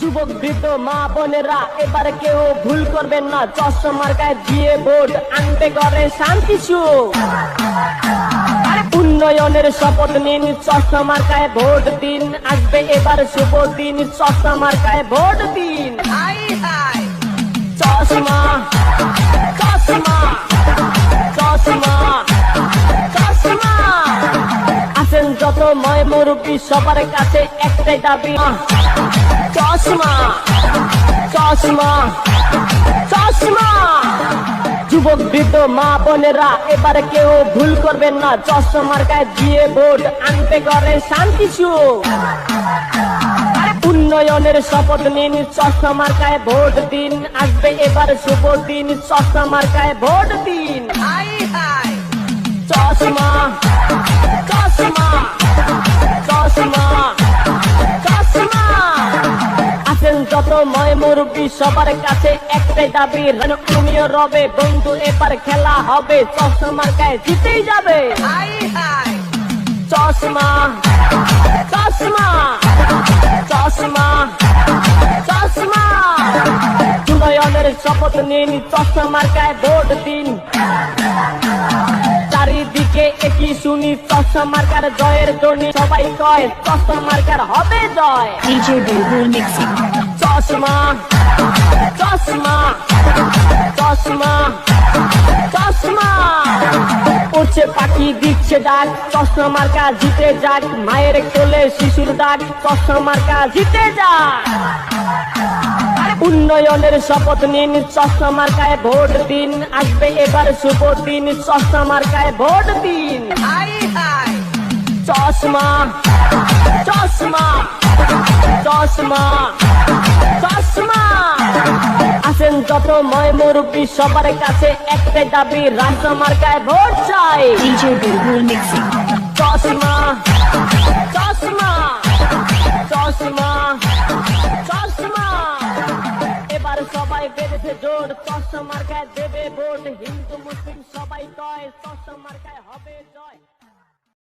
যুবক বৃদ্ধ মা বোনেরা, এবার কেউ ভুল করবেন না। চশমার গায়ে দিয়ে ভোট আনতে করে শান্তি উন্নয়নের শপথ নিন, চশমার গায়ে ভোট দিন। আসবে এবার শুভ দিন, চশমার গায়ে ভোট দিন। যত ময় মুরব্বী সবার কাছে একটাই দাবি। চশমা চশমা চশমা। যুবক বৃদ্ধ মা বোনেরা এবার কেউ ভুল করবেন না। চশমার গায়ে দিয়ে ভোট আনতে করে শান্তি উন্নয়নের শপথ নিন চশমার গায়ে ভোট দিন। আসবে এবার শুভ দিন চশমার গায়ে ভোট দিন। চশমা চশমা যত ময় মুরব্বী সবার কাছে একটাই দাবি তুমিও রবে, বন্ধু, এবার খেলা হবে। চশমার গায়ে জিতেই যাবে। চশমা চশমা চশমা চশমা। উন্নয়নের শপথ নিন, চশমার গায়ে ভোট দিন। চারিদিকে একই শুনি? চশমার কার জয়ের ধ্বনি। সবাই কয় চশমার কার হবে জয়। চশমা চশমা চশমা চশমা। উঠছে পাখি, দিচ্ছে ডাক। চশমার কা জিতে যাক। মায়ের কোলে শিশুর ডাক চশমার কা জিতে যাক। উন্নয়নের শপথ নিন চশমার গায়ে ভোট দিন আসবে এবার শুভ দিন চশমার গায়ে ভোট দিন। চশমা চশমা চশমা চশমা। আছেন যত ময় মুরব্বী সবার কাছে একটাই দাবি রাজমার গায়ে ভোট চাই। চশমা সবাই বেঁধেছে জোর চশমার মার্কায় দেবে ভোট। হিন্দু, মুসলিম সবাই কয় চশমার মার্কায় হবে জয়।